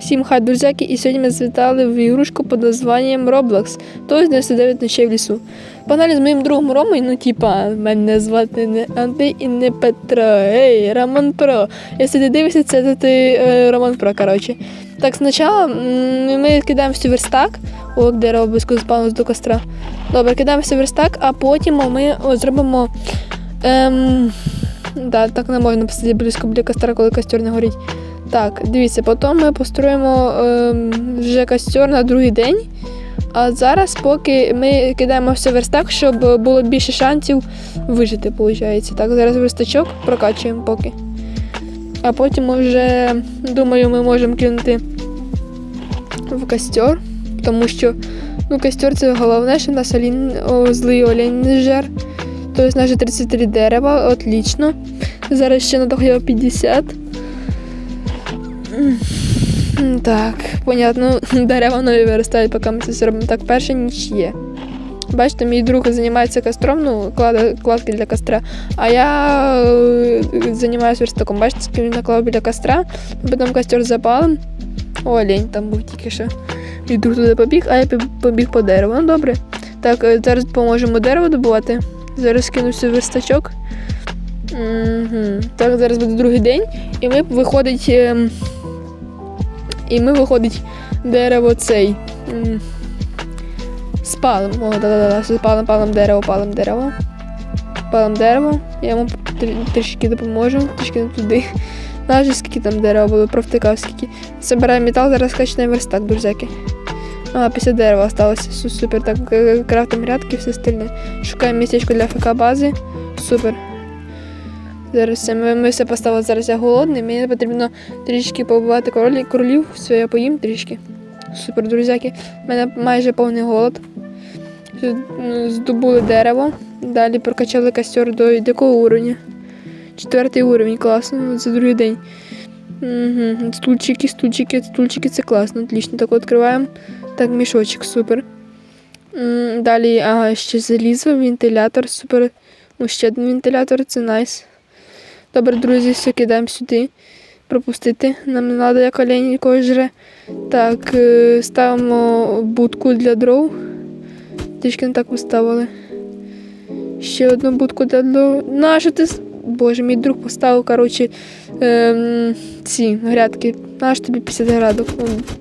Всім хай, друзяки, і сьогодні ми звітали в ігрушку під названням Roblox, тобто 99 ночей в лісу. Погнали з моїм другом Ромою, ну типа, мене звати не Андрій і не Петро, ей, Роман Про. Якщо ти дивишся, це то ти е, Роман Про, коротше. Так, спочатку ми кидаємо всю верстак, о, дерево близько спалось до костра. Добре, кидаємо всю верстак, а потім ми о, зробимо. Ем, да, так не можна посидіти близько біля костра, коли костер не горить. Так, дивіться, потім ми построїмо ем, вже костер на другий день. А зараз, поки ми кидаємо все верстак, щоб було більше шансів вижити, виходить. Так, зараз верстачок прокачуємо поки. А потім вже, думаю, ми можемо кинути в костер, тому що ну, костер це головне, що нас олень, о, злий олень жер. Тобто наше 33 дерева, отлично. Зараз ще надо хоча 50. Так, понятно, дерева нові виростають, поки ми це все робимо. Так, перша ніч є. Бачите, мій друг займається костром, ну, клада, кладки для костра, а я е, займаюся верстаком. Бачите, скільки він наклав біля костра, потім костер запалим. О, олень там був тільки що. Мій друг туди побіг, а я побіг по дереву. Ну добре. Так, е, зараз допоможемо дерево добувати. Зараз кину все верстачок. Угу. Так, зараз буде другий день, і ми виходить. І ми виходить дерево цей. м, Спалим. О, да-да-да. Спалим, палим дерево, палим дерево. Палим дерево. Я йому трішки допоможу, трішки не туди. Навіть скільки там дерева було, провтикав скільки. Забираємо метал, зараз качаємо верстак, друзяки. А, після дерева осталося. Су- Супер. Так, е, крафтимо рядки, все остальне. Шукаємо містечко для ФК бази. Супер. Зараз ми, ми все поставили. Зараз я голодний. Мені потрібно трішки побувати королі, королів. Все, я поїм трішки. Супер, друзяки. У мене майже повний голод. Ну, Здобули дерево. Далі прокачали костер до якого уровня? Четвертий уровень, класно. За другий день. Угу. Стульчики, стульчики, стульчики, це класно, отлично. Так відкриваємо. Так, мішочок, супер. Далі, ага, ще залізо, вентилятор, супер. Ну, ще один вентилятор, це найс. Добре, друзі, все кидаємо сюди. Пропустити. Нам не треба, як олень якогось жре. Так, е, ставимо будку для дров. Трішки не так поставили. Ще одну будку для дров. Нащо ти. Боже, мій друг поставив, коротше, ем, ці грядки. Наш тобі 50 градок,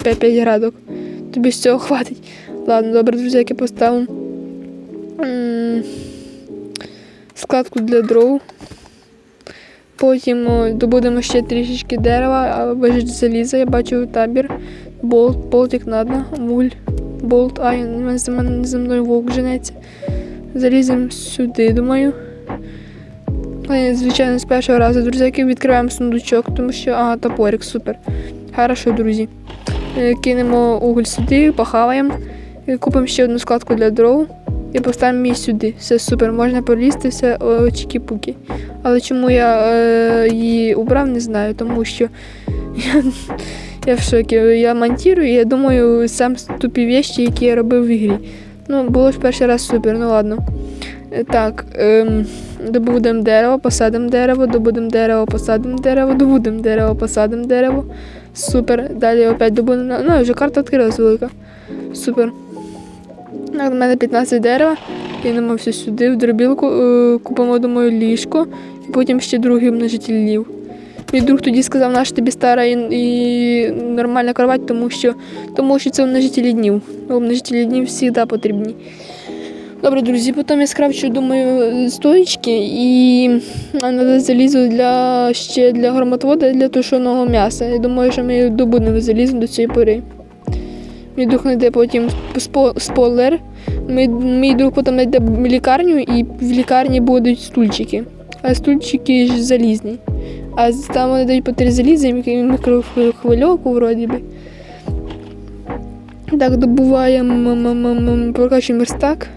5, градок. Тобі з цього хватить. Ладно, добре, друзі, як я поставив. М, Складку для дров. Потім добудемо ще трішечки дерева, а бежить заліза, я бачу табір. Болт, болтик надо, муль, болт, мене за мене за мною вовк женеться. Заліземо сюди, думаю. Але, звичайно, з першого разу, друзяки, відкриваємо сундучок, тому що, ага, топорик, супер. Хорошо, друзі. Е, Кинемо уголь сюди, похаваємо, е, купимо ще одну складку для дров і поставимо її сюди. Все супер, можна полізти, все чікі-пуки. Але чому я е, її убрав, не знаю, тому що я, я в шокі. Я монтую, і я думаю, сам тупі вещі, які я робив в ігрі. Ну, було ж перший раз супер, ну ладно. Е, Так, ем, добудемо дерево, посадимо дерево, добудемо дерево, посадимо дерево, добудемо дерево, посадимо дерево. Супер. Далі опять добудемо. Ну, вже карта відкрилась велика. Супер. У мене 15 дерева. Кинемо все сюди, в дробілку, е, купимо, думаю, ліжко, і потім ще другий множитель лів. Мій друг тоді сказав, наш тобі стара і, і нормальна кровать, тому що, тому що це множителі днів. Ну, множителі днів завжди потрібні. Добре, друзі, потім я скрафчу, думаю, стоїчки і треба залізу для, ще для громотвода для тушеного м'яса. Я думаю, що ми добудемо залізо до цієї пори. Мій друг знайде потім спойлер. Мій, мій друг потім знайде лікарню, і в лікарні будуть стульчики. А стульчики ж залізні. А там вони дають по три заліза і мікрохвильовку вроді би. Так, добуваємо, прокачуємо верстак.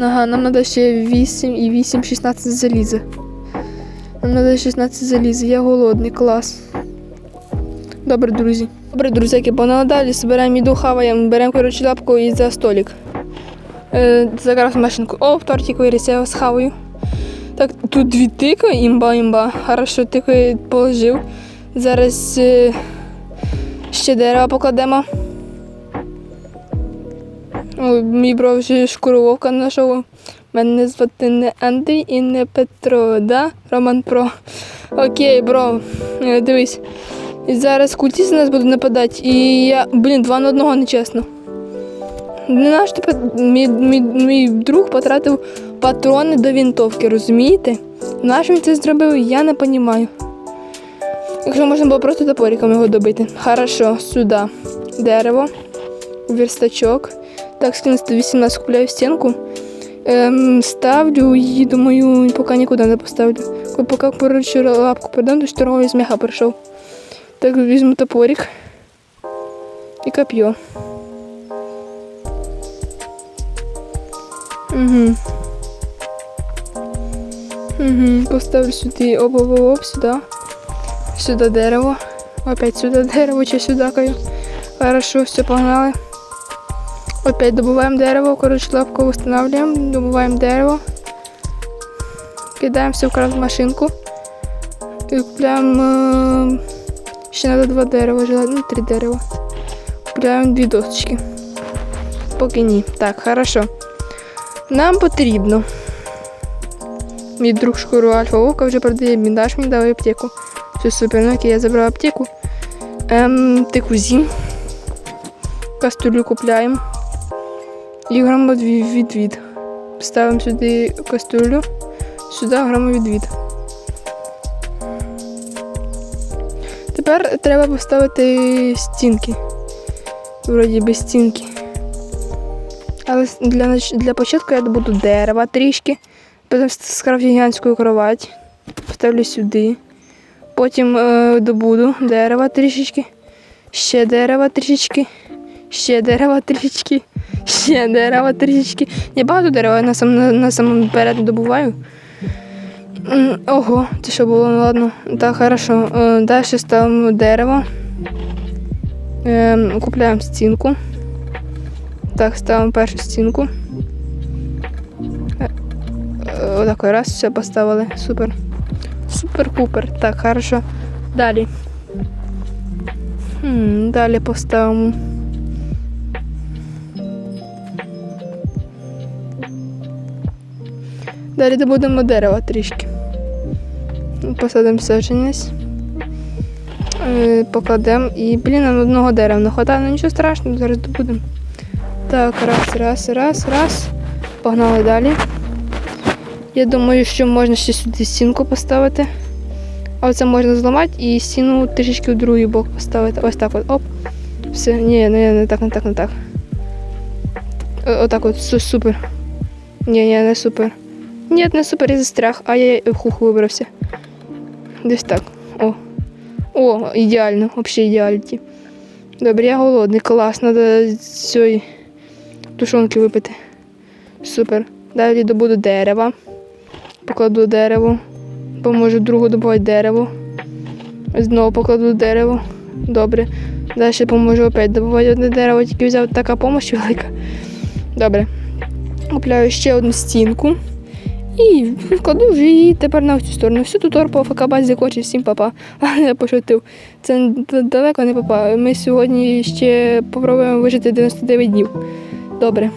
Ага, нам треба ще 8 і 8, 16 заліза. Нам треба 16 заліза, я голодний, клас. Добре, друзі. Добре, друзяки, погнали далі, збираємо їду, хаваємо, беремо коротше лапку і за столик. Е, зараз машинку. О, тортик виріс, я схаваю. Так, тут дві тика, імба, імба. Хорошо, тико я положив. Зараз е, Ще дерева покладемо. Ой, мій брат вже шкуру вовка знайшов. Мене звати не Андрій і не Петро, да? Роман Про. Окей, бро, Е, дивись. І зараз культіст на нас буде нападати. І я, блін, два на одного нечесно. Не наш тепер мій, мій, мій друг потратив патрони до вінтовки, розумієте? Наш він це зробив, я не розумію. Якщо можна було просто топориком його добити. Хорошо, сюди. Дерево, верстачок. Так, скину 118 купляю стінку. Ем, ставлю її, думаю, поки нікуди не поставлю. Поки коротше, лапку продам, то торговий з м'яха прийшов. Так, візьму топорик і коп'є. Угу. Угу. Поставлю сюди оп оп оп сюди. Сюди дерево. Опять сюди дерево чи сюди каю. Хорошо, все, погнали. Опять добуваємо дерево, коротше, лапку встановлюємо, добуваємо дерево. Кидаємо все в красну машинку. І купляємо. Ще треба два дерева, желательно, ну, три дерева. Купляємо дві досочки. Поки ні. Так, хорошо. Нам потрібно. Мій друг шкуру Альфа Вовка вже продає біндаж, мені дав аптеку. Все супер, ну окей, я забрав аптеку. Ем, тикузі. Каструлю купляємо. І громовідвід. Ставимо сюди каструлю, сюди громовідвід. Тепер треба поставити стінки. Вроді без стінки. Але для, для початку я добуду дерева трішки. Потім скрафтю гігантську кровать. Поставлю сюди. Потім е, добуду дерева трішечки. Ще дерева трішечки. Ще дерева трішечки. Ще дерева трішечки. Я багато дерева на, сам, на, на самому перед добуваю. Ого, це що було? Ну ладно. Так, хорошо. Е, Далі ставимо дерево. Ем, купляємо стінку. Так, ставимо першу стінку. Е, е, Отакий раз, все поставили. Супер. Супер-пупер. Так, хорошо. Далі. Далі поставимо. Далі добудемо дерева трішки. Посадимо саджанець. Е, Покладемо і, блін, нам одного дерева не хватає, ну нічого страшного, зараз добудемо. Так, раз, раз, раз, раз. Погнали далі. Я думаю, що можна ще сюди стінку поставити. А оце можна зламати і стіну трішечки в другий бок поставити. Ось так от. Оп. Все, ні, не, не так, не так, не так. О- Отак от, супер. Ні, ні, не супер. Ні, не супер, я застряг, а я хух вибрався. Десь так. О. О, ідеально, взагалі ідеально. Добре, я голодний, клас, треба цієї тушонки випити. Супер. Далі добуду дерева. Покладу дерево. Поможу другу добувати дерево. Знову покладу дерево. Добре. Далі поможу опять добувати одне дерево, тільки взяв така допомога велика. Добре. Купляю ще одну стінку. І кладу вже її тепер на цю сторону. Всю ту торпу ФК базі хоче всім папа. Я пошутив. Це далеко не папа. Ми сьогодні ще попробуємо вижити 99 днів. Добре.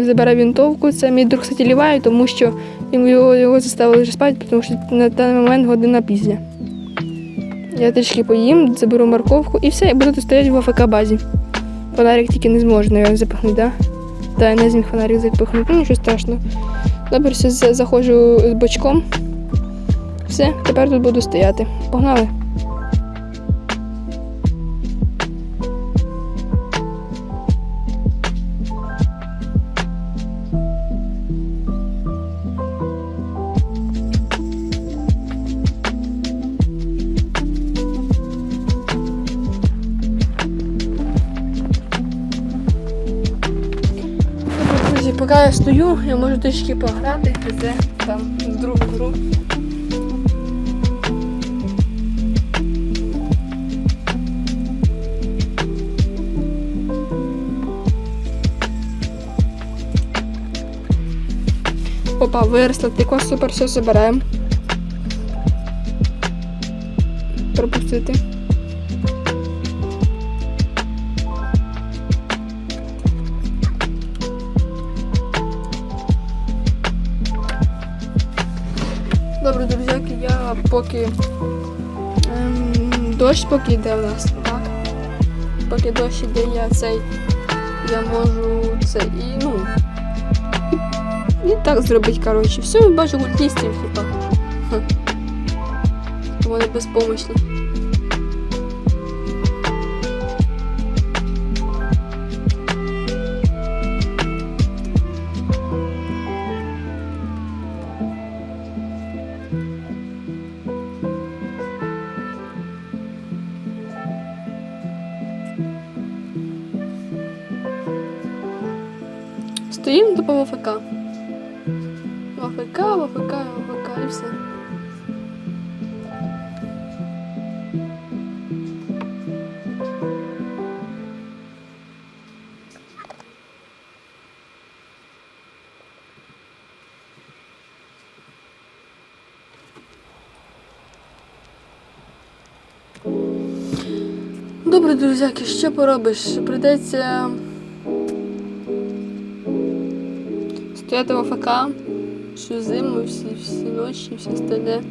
Забираю вінтовку. Це мій друг кстати, ліває, тому що його, його заставили вже спати, тому що на даний момент година пізня. Я трішки поїм, заберу морковку і все, і буду стояти в АФК базі. Фонарик тільки не зможе, навіть запихнути, так? Да? Та я не зміг фонарик запихнути, ну нічого страшного. Добре, все, заходжу бочком. Все, тепер тут буду стояти. Погнали. Поки я стою, я можу трішки пограти, це там другу гру. Опа, виросла, тико, супер, все забираємо. Пропустити. Поки ем, дощ поки йде в нас, так? Поки дощ іде, я цей. Я можу це і ну. І так зробити, коротше. Все, бачу гультістів, типа. Вони безпомощні. Стоїмо до ВФК. ВФК, ВФК, ВФК і все. Добре, друзяки, що поробиш? Придеться стояти ФК всю зиму, всі, всі ночі, все остальне.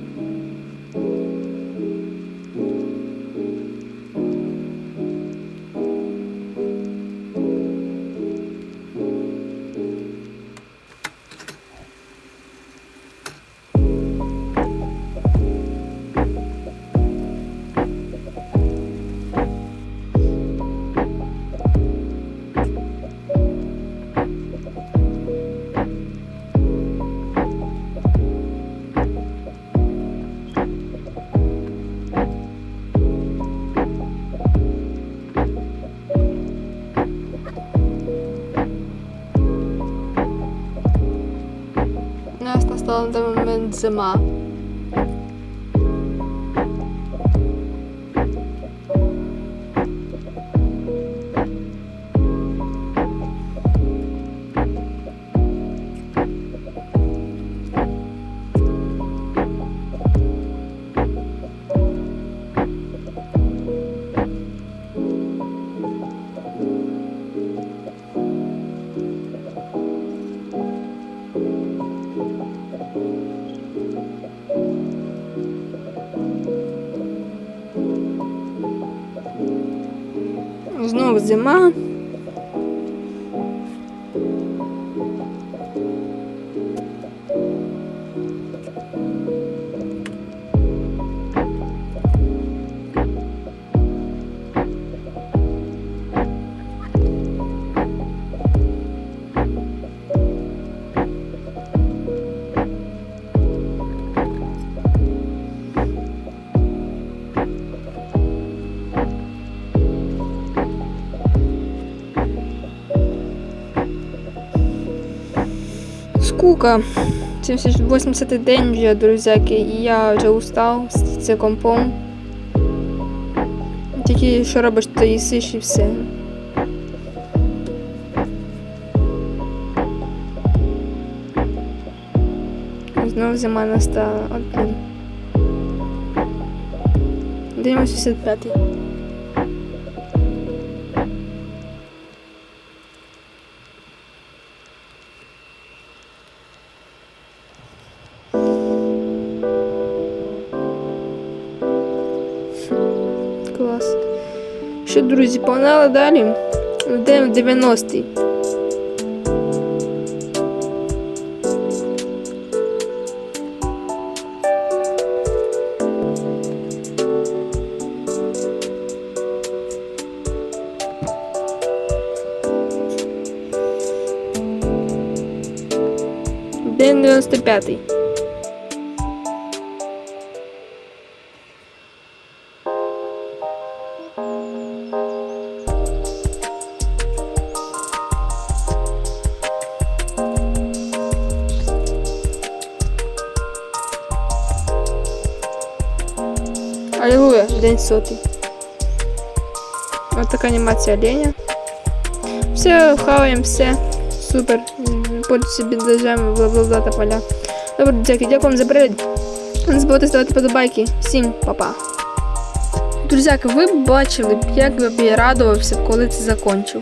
У Знову зима. Скука. 80 день вже, друзяки, і я вже устав з цим компом. Тільки що робиш, то їсиш і все. Знову зима настала. От блін. День 85. Друзі, погнали далі. Йдемо в 90-й. День 95-й. Аллилуйя, день сотый. Вот така анімація оленя. Все, хаваем, все. Супер. Пользуйтесь, біндажами, бла-бла-бла та поля. Добре, дякую, дякую вам за перегляд. Не забудьте ставити подобайки. Всім па-па. Друзяки, ви бачили, як би я радувався, коли це закончив.